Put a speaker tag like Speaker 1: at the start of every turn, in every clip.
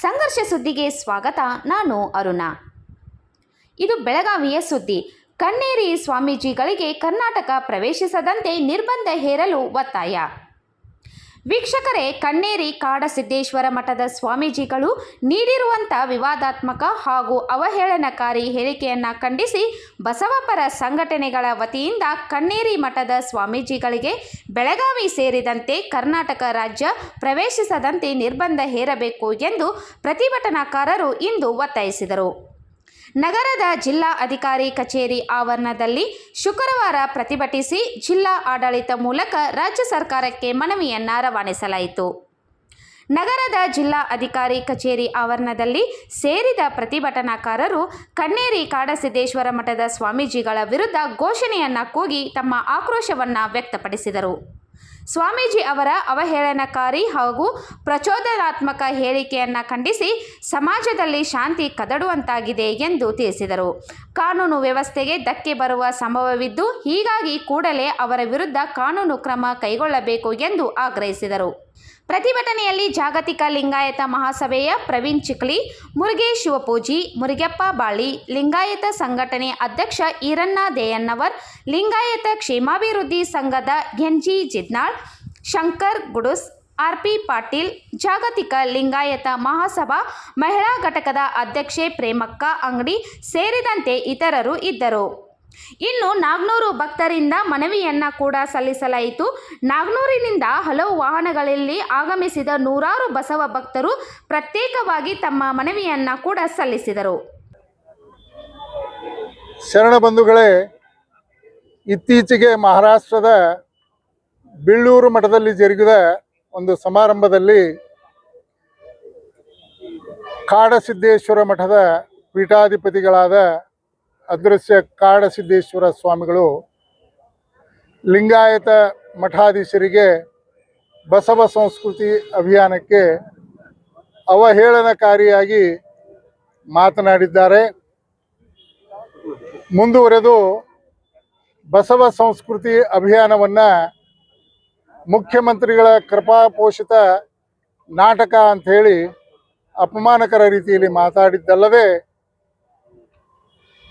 Speaker 1: ಸಂಘರ್ಷ ಸುದ್ದಿಗೆ ಸ್ವಾಗತ, ನಾನು ಅರುಣ. ಇದು ಬೆಳಗಾವಿಯ ಸುದ್ದಿ. ಕಣ್ಣೇರಿ ಸ್ವಾಮೀಜಿಗಳಿಗೆ ಕರ್ನಾಟಕ ಪ್ರವೇಶಿಸದಂತೆ ನಿರ್ಬಂಧ ಹೇರಲು ಒತ್ತಾಯ. ವೀಕ್ಷಕರೇ, ಕಣ್ಣೇರಿ ಕಾಡಸಿದ್ದೇಶ್ವರ ಮಠದ ಸ್ವಾಮೀಜಿಗಳು ನೀಡಿರುವಂಥ ವಿವಾದಾತ್ಮಕ ಹಾಗೂ ಅವಹೇಳನಕಾರಿ ಹೇಳಿಕೆಯನ್ನು ಖಂಡಿಸಿ ಬಸವಪರ ಸಂಘಟನೆಗಳ ವತಿಯಿಂದ ಕಣ್ಣೇರಿ ಮಠದ ಸ್ವಾಮೀಜಿಗಳಿಗೆ ಬೆಳಗಾವಿ ಸೇರಿದಂತೆ ಕರ್ನಾಟಕ ರಾಜ್ಯ ಪ್ರವೇಶಿಸದಂತೆ ನಿರ್ಬಂಧ ಹೇರಬೇಕು ಎಂದು ಪ್ರತಿಭಟನಾಕಾರರು ಇಂದು ಒತ್ತಾಯಿಸಿದರು. ನಗರದ ಜಿಲ್ಲಾ ಅಧಿಕಾರಿ ಕಚೇರಿ ಆವರಣದಲ್ಲಿ ಶುಕ್ರವಾರ ಪ್ರತಿಭಟಿಸಿ ಜಿಲ್ಲಾ ಆಡಳಿತ ಮೂಲಕ ರಾಜ್ಯ ಸರ್ಕಾರಕ್ಕೆ ಮನವಿಯನ್ನ ರವಾನಿಸಲಾಯಿತು. ನಗರದ ಜಿಲ್ಲಾ ಅಧಿಕಾರಿ ಕಚೇರಿ ಆವರಣದಲ್ಲಿ ಸೇರಿದ ಪ್ರತಿಭಟನಾಕಾರರು ಕಣ್ಣೇರಿ ಕಾಡಸಿದ್ದೇಶ್ವರ ಮಠದ ಸ್ವಾಮೀಜಿಗಳ ವಿರುದ್ಧ ಘೋಷಣೆಯನ್ನ ಕೂಗಿ ತಮ್ಮ ಆಕ್ರೋಶವನ್ನ ವ್ಯಕ್ತಪಡಿಸಿದರು. ಸ್ವಾಮೀಜಿ ಅವರ ಅವಹೇಳನಕಾರಿ ಹಾಗೂ ಪ್ರಚೋದನಾತ್ಮಕ ಹೇಳಿಕೆಯನ್ನು ಖಂಡಿಸಿ ಸಮಾಜದಲ್ಲಿ ಶಾಂತಿ ಕದಡುವಂತಾಗಿದೆ ಎಂದು ತಿಳಿಸಿದರು. ಕಾನೂನು ವ್ಯವಸ್ಥೆಗೆ ಧಕ್ಕೆ ಬರುವ ಸಂಭವವಿದ್ದು ಹೀಗಾಗಿ ಕೂಡಲೇ ಅವರ ವಿರುದ್ಧ ಕಾನೂನು ಕ್ರಮ ಕೈಗೊಳ್ಳಬೇಕು ಎಂದು ಆಗ್ರಹಿಸಿದರು. ಪ್ರತಿಭಟನೆಯಲ್ಲಿ ಜಾಗತಿಕ ಲಿಂಗಾಯತ ಮಹಾಸಭೆಯ ಪ್ರವೀಣ್ ಚಿಕ್ಲಿ, ಮುರುಗೇಶ್ ಶಿವಪೂಜಿ, ಮುರುಗಪ್ಪ ಬಾಳಿ, ಲಿಂಗಾಯತ ಸಂಘಟನೆ ಅಧ್ಯಕ್ಷ ಈರಣ್ಣ ದೇಯನ್ನವರ್ ಲಿಂಗಾಯತ ಕ್ಷೇಮಾಭಿವೃದ್ಧಿ ಸಂಘದ ಎನ್ಜಿ ಜಿದ್ನಾಳ್, ಶಂಕರ್ ಗುಡುಸ್, ಆರ್ಪಿ ಪಾಟೀಲ್, ಜಾಗತಿಕ ಲಿಂಗಾಯತ ಮಹಾಸಭಾ ಮಹಿಳಾ ಘಟಕದ ಅಧ್ಯಕ್ಷೆ ಪ್ರೇಮಕ್ಕ ಅಂಗಡಿ ಸೇರಿದಂತೆ ಇತರರು ಇದ್ದರು. ಇನ್ನು ನಾಗ್ನೂರು ಭಕ್ತರಿಂದ ಮನವಿಯನ್ನ ಕೂಡ ಸಲ್ಲಿಸಲಾಯಿತು. ನಾಗ್ನೂರಿನಿಂದ ಹಲವು ವಾಹನಗಳಲ್ಲಿ ಆಗಮಿಸಿದ ನೂರಾರು ಬಸವ ಭಕ್ತರು ಪ್ರತ್ಯೇಕವಾಗಿ ತಮ್ಮ ಮನವಿಯನ್ನ ಕೂಡ ಸಲ್ಲಿಸಿದರು.
Speaker 2: ಶರಣ ಬಂಧುಗಳೇ, ಇತ್ತೀಚೆಗೆ ಮಹಾರಾಷ್ಟ್ರದ ಬಿಳ್ಳೂರು ಮಠದಲ್ಲಿ ಜರುಗಿದ ಒಂದು ಸಮಾರಂಭದಲ್ಲಿ ಕಾಡಸಿದ್ದೇಶ್ವರ ಮಠದ ಪೀಠಾಧಿಪತಿಗಳಾದ ಅದೃಶ್ಯ ಕಾಡಸಿದ್ದೇಶ್ವರ ಸ್ವಾಮಿಗಳು ಲಿಂಗಾಯತ ಮಠಾಧೀಶರಿಗೆ ಬಸವ ಸಂಸ್ಕೃತಿ ಅಭಿಯಾನಕ್ಕೆ ಅವಹೇಳನಕಾರಿಯಾಗಿ ಮಾತನಾಡಿದ್ದಾರೆ. ಮುಂದುವರೆದು ಬಸವ ಸಂಸ್ಕೃತಿ ಅಭಿಯಾನವನ್ನು ಮುಖ್ಯಮಂತ್ರಿಗಳ ಕೃಪಾಪೋಷಿತ ನಾಟಕ ಅಂತ ಹೇಳಿ ಅಪಮಾನಕರ ರೀತಿಯಲ್ಲಿ ಮಾತಾಡಿದ್ದಲ್ಲದೆ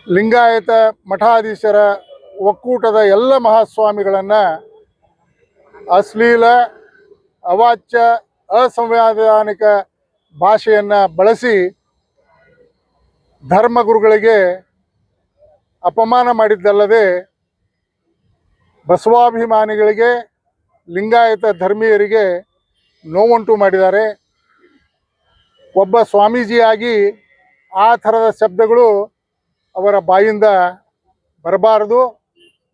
Speaker 2: ಲಿಂಗಾಯತ ಮಠಾಧೀಶರ ಒಕ್ಕೂಟದ ಎಲ್ಲ ಮಹಾಸ್ವಾಮಿಗಳನ್ನು ಅಶ್ಲೀಲ, ಅವಾಚ್ಯ, ಅಸಂವಿಧಾನಿಕ ಭಾಷೆಯನ್ನು ಬಳಸಿ ಧರ್ಮಗುರುಗಳಿಗೆ ಅಪಮಾನ ಮಾಡಿದ್ದಲ್ಲದೆ ಬಸವಾಭಿಮಾನಿಗಳಿಗೆ, ಲಿಂಗಾಯತ ಧರ್ಮೀಯರಿಗೆ ನೋವುಂಟು ಮಾಡಿದ್ದಾರೆ. ಒಬ್ಬ ಸ್ವಾಮೀಜಿಯಾಗಿ ಆ ಥರದ ಶಬ್ದಗಳು ಅವರ ಬಾಯಿಂದ ಬರಬಾರದು.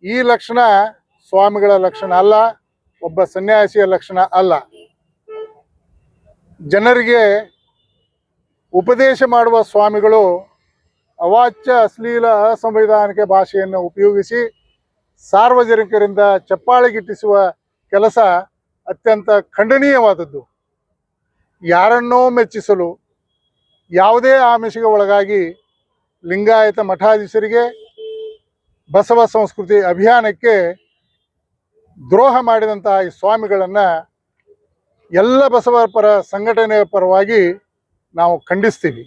Speaker 2: ಈ ಲಕ್ಷಣ ಸ್ವಾಮಿಗಳ ಲಕ್ಷಣ ಅಲ್ಲ, ಒಬ್ಬ ಸನ್ಯಾಸಿಯ ಲಕ್ಷಣ ಅಲ್ಲ. ಜನರಿಗೆ ಉಪದೇಶ ಮಾಡುವ ಸ್ವಾಮಿಗಳು ಅವಾಚ್ಯ, ಅಶ್ಲೀಲ, ಅಸಂವಿಧಾನಿಕ ಭಾಷೆಯನ್ನು ಉಪಯೋಗಿಸಿ ಸಾರ್ವಜನಿಕರಿಂದ ಚಪ್ಪಾಳೆಗಿಟ್ಟಿಸುವ ಕೆಲಸ ಅತ್ಯಂತ ಖಂಡನೀಯವಾದದ್ದು. ಯಾರನ್ನೋ ಮೆಚ್ಚಿಸಲು, ಯಾವುದೇ ಆಮಿಷಗೆ ಒಳಗಾಗಿ ಲಿಂಗಾಯತ ಮಠಾಧೀಶರಿಗೆ ಬಸವ ಸಂಸ್ಕೃತಿ ಅಭಿಯಾನಕ್ಕೆ ದ್ರೋಹ ಮಾಡಿದಂತಹ ಈ ಸ್ವಾಮಿಗಳನ್ನು ಎಲ್ಲ ಬಸವ ಪರ, ಸಂಘಟನೆಯ ಪರವಾಗಿ ನಾವು ಖಂಡಿಸ್ತೀವಿ.